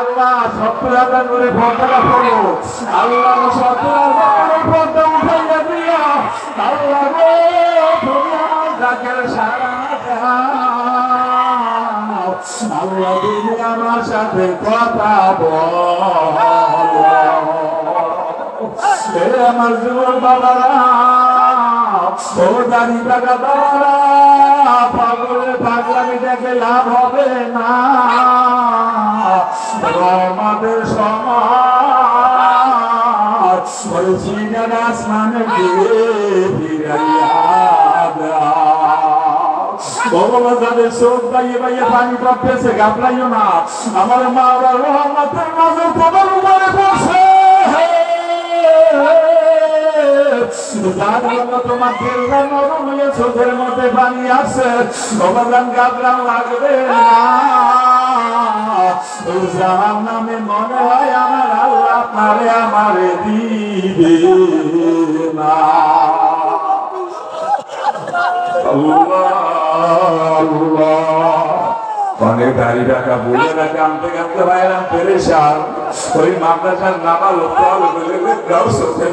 আল্লাহ সত্তর হাজার করে। পর্দাটা পড়ো আল্লাহ আমার সাথে কথা বল। আমার যুবক বাবারা, ও দাড়ি টাকা বাবারা পাগলের পাগলামি দেখে লাভ হবে না। রহমাদের সমাজ সিনার আসমানে আমার মা রহমতের মাঝে তোমার উপরে বসে তোমার মধ্যে পানি আসে ভগবান গাবলাম লাগবে না। যার নামে মনে হয় আমার আল্লাহ আপনারে আমারে দিবে না। অনেক দাড়ি রাখা বলে না কানতে কানতে ভাইরাম পেরেশান। ওই মাদ্রাসার নামাল তল বলে গাও চোখের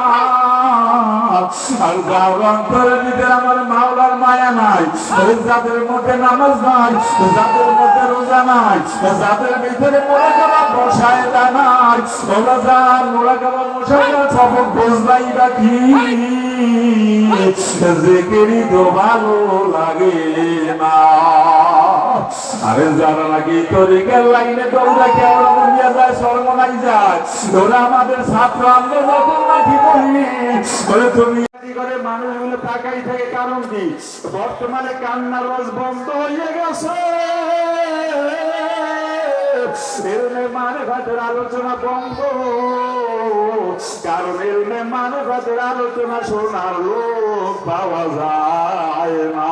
আর যার আমার মাওলার মায়া নাই। যাদের মধ্যে নামাজ নাই যাদের মধ্যে রোজা নাই যাদের ভিতরে বসায় নাই। বা কি? জেকেরই তো ভালো লাগে না। আরে যারা নাকি তরিকের লাইনে কেমন যায় সর্বনাই যায়? আমাদের ছাত্র, আমরা মানুষগুলো তাকাই থাকে কারণ কি? বর্তমানে কান্নার রস বন্ধ হয়ে গেছে। আলোচনা বন্ধ কারণ এরমে মানে ভাতের আলোচনা, শোনার লোক পাওয়া যায় না।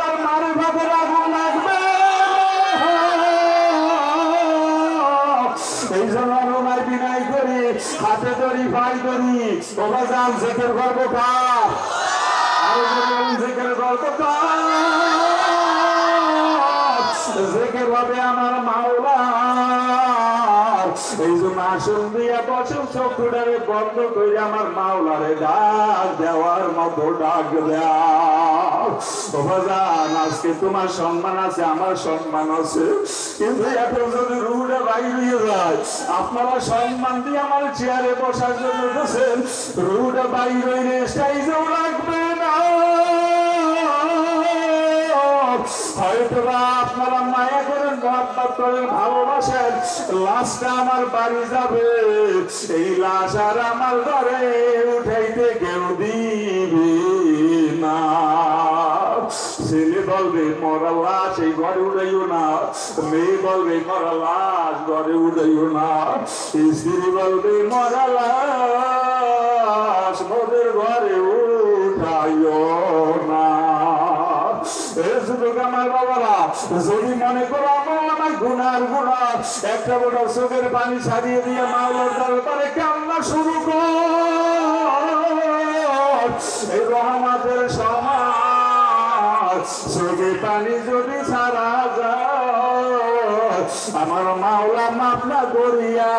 করি হাতে ধরি ভাই করি ওবা যান জেকের গর্ব কার আরও জেকের গর্ব কার জেকের হবে আমার মাওলা এই জন্য আসন দিয়া বছর চক্ষুটারে বন্ধ করে আমার মাওলারে ডাক দেওয়ার মতো ডাক দেওয়া। ভগবান, আজকে তোমার সম্মান আছে, আমার সম্মান আছে। কিন্তু এখন যদি রুড়ে বাইরে যায়, আপনারা সম্মান দিয়ে আমার চেয়ারে বসার জন্য বসেন। রুড়ে বাইরে স্টাইজেও রাখবে না। হয়তো আপনারা মায়া করেন, মহাব্বত করেন। লাশটা আমার বাড়ি যাবে। এই লাশ আর আমার ঘরে উঠাইতে কেউ দিবে না। ছেলে বলবে মরা লাশ এই ঘরে উড়াইও না। মেয়ে বলবে মরা লাশ ঘরে উড়াইও না। স্ত্রী বলবে মরা লাশ ঘরে যদি মনে করো আমার আমার গুনার গুণা, একটা বড় চোখের পানি ছাড়িয়ে দিয়ে মাওলার দরবারে কান্না শুরু কর। এই রহমাতের সমাজ, চোখে পানি যদি ছাড়া যায়, আমার মাওলা মাপনা করিয়া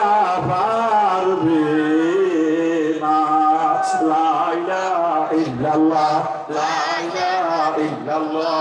পারবে না। লাইলা ইল্লাল্লাহ লাইলা ইল্লাল্লাহ।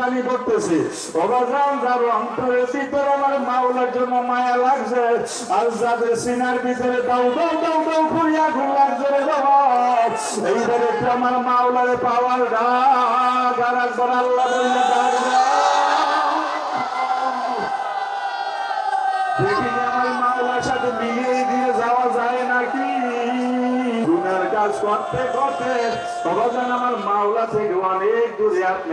পানি পড়তেছে। আমার মাওলার জন্য মায়া লাগছে। আর যাদের সিনার ভিতরে দাও দাও দাও দাও করিয়া ঘুম লাগছে রে বাবা এইবারে একটু আমার মাওলারে পাওয়ার আল্লাহ। আমার কাজ করতে করতে আমার মাওলা থেকে অনেক দূরে আপনি